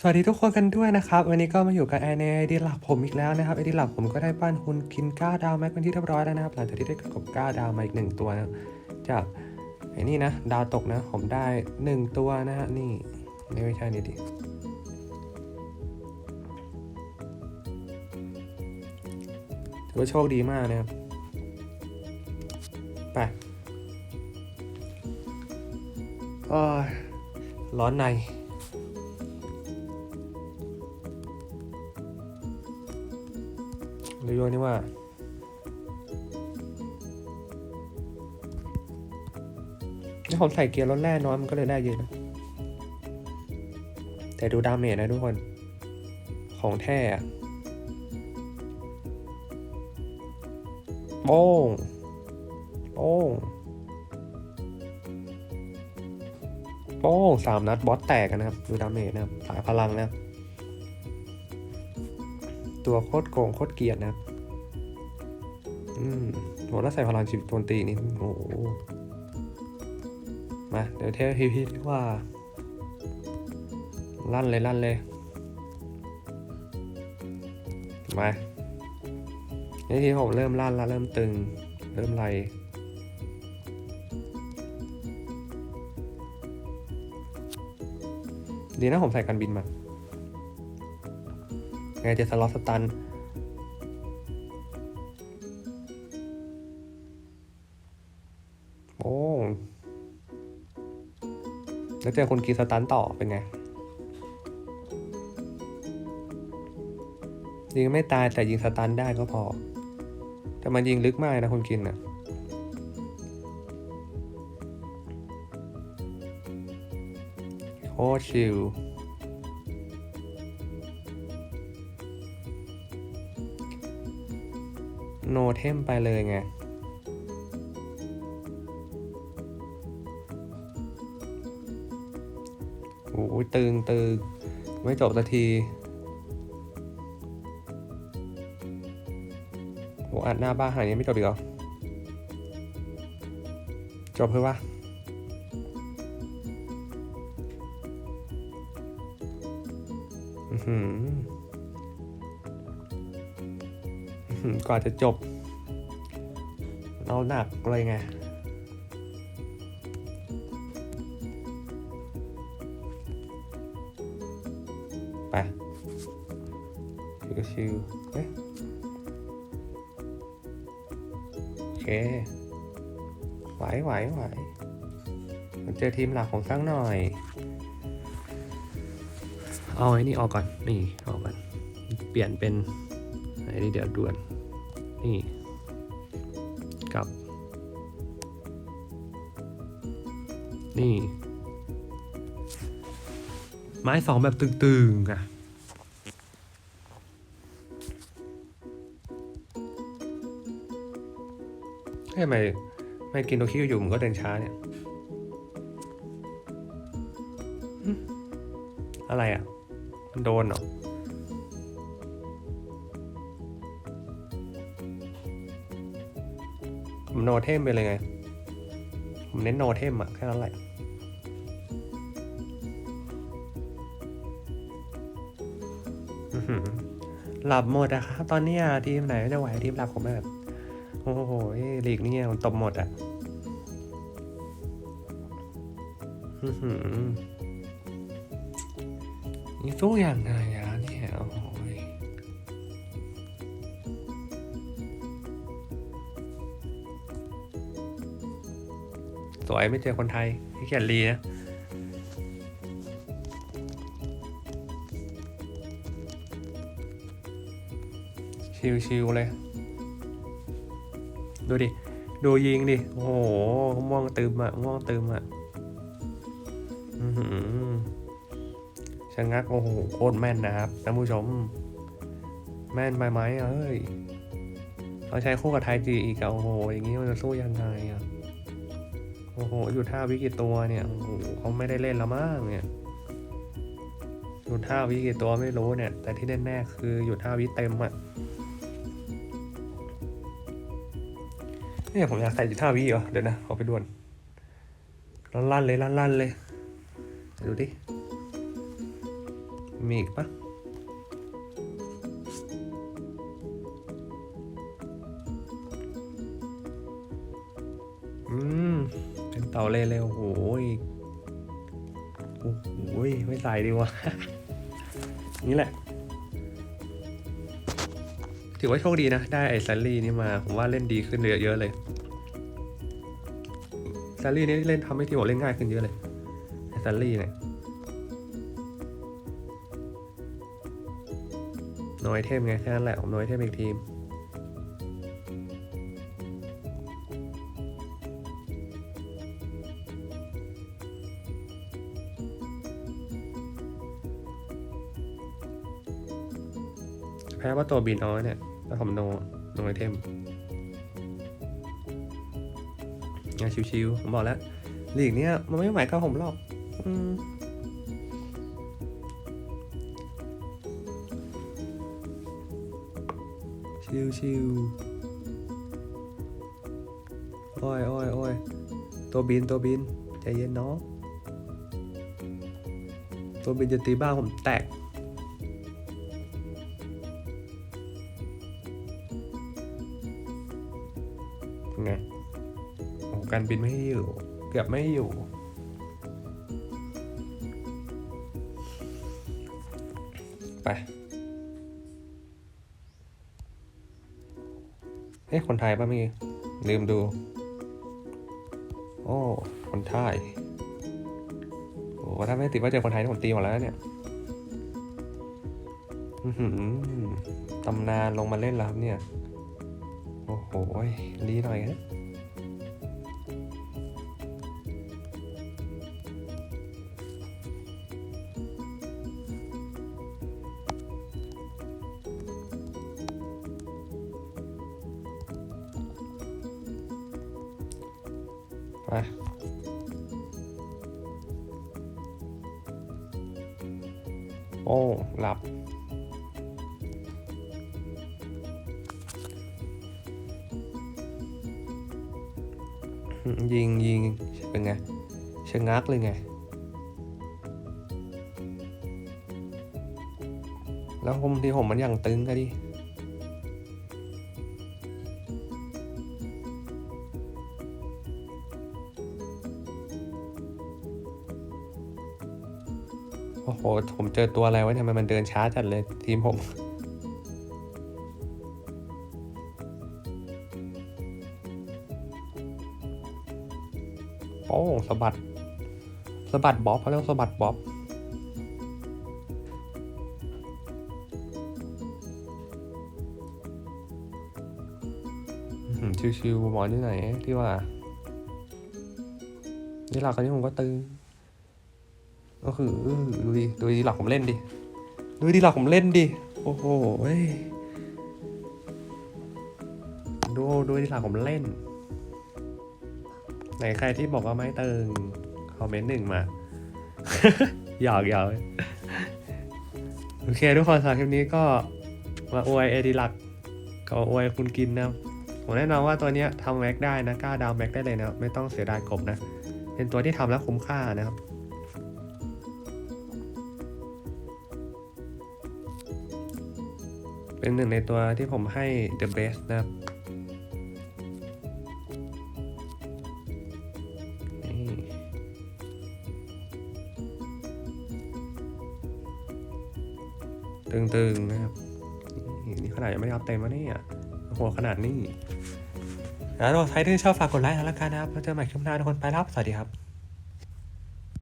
สวัสดีทุกคนกันด้วยนะครับ วันนี้ก็มาอยู่กับแอนในไอดีหลักผมอีกแล้วนะครับไอดีหลักผมก็ได้ปั้นคุณกินก้าดาวแม็กเป็นที่เรียบร้อยแล้วนะครับ หลังจากที่ได้กบก้าดาวมาอีกหนึ่งตัวนะจากไอ้นี่นะ ดาวตกนะผมได้หนึ่งตัวนะฮะนี่นี่ไม่ใช่นี่ดิถือว่าโชคดีมากนะครับไปอ้ยร้อนใน หรือว่านี่ว่านี่ผมใส่เกียร์รถแร่น้อยมันก็เลยได้เยอะนะ แต่ดูดาเมจนะทุกคน ของแท้อะโป้งโป้งโป้งสามนัดบอสแตกนะครับ ดูดาเมจนะครับ สายพลังนะครับ ตัวโคตรโกงโคตรเกียดนะอืมโหแล้วใส่พลังชีวิตโจมตีนี่โอ้โหมา เดี๋ยวเทสพีพีดีกว่า ลั่นเลยลั่นเลย มานี่ทีผมเริ่มลั่นแล้วเริ่มตึง เริ่มไรดีนะผมใส่กันบินมา ไงจะสล็อตสตันโอ้แล้วเจอคนกีสตันต่อเป็นไงยิงไม่ตายแต่ยิงสตันได้ก็พอ แต่มันยิงลึกมากนะคนกินน่ะโคชิล โนเทมไปเลยไง โอ้ยตึงตึงไม่จบสักทีโอ้อัดหน้าบ้าหายยังไม่จบอีกเหรอ จบเพื่อว่าอือหือ กว่าจะจบ เราหนักเลยไง ไปชิวๆเอ๊ะโอเค ไหวไหวไหวมาเจอทีมหลักของสักหน่อย เอาไอ้นี่ออกก่อน นี่ ออกก่อน เปลี่ยนเป็นไอ้นี่เดี๋ยวด่วน นี่กับ นี่ ไม้สองแบบตึงๆอะเฮ้ทำไมไม่กินโดคิวอยู่มันก็เดินช้าเนี่ย อะไรอะ มันโดนเหรอ โนเทมไปเลยไง ผมเน้นโนเทมอะแค่นั้นแหละหลับหมดอะครับตอนนี้ทีมไหนจะไหวทีมหลักผมแบบโอ้โหลีกนี่มันตบหมดอะนี่สู้อย่างไง สวยไม่เจอคนไทยพี่เขียนรีนะชิวๆเลย ดูดิ ดูยิงดิ โอ้โห ม่วงตึมอะม่วงตึมอะอชะงัก โอ้โห โคตรแม่นนะครับท่านผู้ชม แม่นไปไหมเอ้ยเราใช้คู่กับไทยจีอีกอะโอ้โห อย่างนี้มันจะสู้ยังไงอะ โอ้โห อยู่ท่าวิกิตัวเนี่ย โอ้โหเขาไม่ได้เล่นแล้วมั้งเนี่ย อยู่ท่าวิกิตัวไม่รู้เนี่ย แต่ที่แน่ๆคืออยู่ท่าวิเต็มอะเนี่ยผมอยากใส่จุดท่าวิเหรอ เดี๋ยวนะขอไปด่วนลั่นๆเลยลั่นๆเลย ดูดิ มีอีกปะ เป็นเต่เร็วๆโอ้ยโอ้โหยไม่ใส่ดีวะนี่แหละ ถือว่าโชคดีนะ ได้ไอ้ซัลลี่นี่มา ผมว่าเล่นดีขึ้นเยอะๆเลยซัลลี่นี่เล่นทำให้ทีมผมเล่นง่ายขึ้นเยอะเลยไอ้ซัลลี่เนี่ยน้อยเทมไงแค่นั้นแหละผมน้อยเทมอีกทีม พ้ว่าตัวบินน้อยเนี่ยแล้วผมโนโนไอเทมงานชิวๆผมบอกแล้วลีกเนี้ยมันไม่ไหวกับผมหรอกอืมชิวๆโอ้ยโอ้ยโอ้ยตัวบินตัวบินใจเย็นเน้องตัวบินจะตีบ้าผมแตก ไงโอ้การบินไม่ให้อยู่ เกือบไม่อยู่ ไปเอ๊ะคนไทยป่ะเมื่อกี้ลืมดู โอ้ คนไทย โอ้ถ้าไม่ติดว่าเจอคนไทยที่ผมตีหมดแล้วเนี่ยตำนานลงมาเล่นแล้วครับเนี่ย โอ้โหรีหน่อยฮะไปโอ้ หลับ ยิงยิงเป็นไงชะงักเลยไง แล้วผมที่ผมมันอย่างตึงก็ดิโอ้โห ผมเจอตัวอะไรวะทำไมมันเดินช้าจัดเลยทีมผม อ้สะบัดสะบัดบ๊อบเขาเรียกสะบัดบ๊อบชิวๆหมอที่ไหนที่ว่านี่หลักคนนี้ผมก็ตึงก็คือดูดิดูดิหลักผมเล่นดิดูดิหลักผมเล่นดิโอ้โหเว้ยดูดูดิหลักผมเล่น ไหนใครที่บอกว่าไม่ตึงคอมเมนต์หนึ่งมา หยอกหยอกโอเคทุกคนสำหรับคลิปนี้ก็มาอวยเอดิลักก็อวยคุณกินนะผมแน่นอนว่าตัวนี้ทำแม็กได้นะกล้าดาวแม็กได้เลยนะไม่ต้องเสียดายกบนะ เป็นตัวที่ทำแล้วคุ้มค่านะครับเป็นหนึ่งในตัวที่ผมให้ the best นะครับ ตึงๆนะครับนี่ขนาดยังไม่ได้อัพเต็มวะเนี่ยหัวขนาดนี้แล้วใครที่ชอบฝากกดไลค์แล้วกันนะครับแล้วเจอกันใหม่คลิปหน้าทุกคนไปแล้วสวัสดีครับ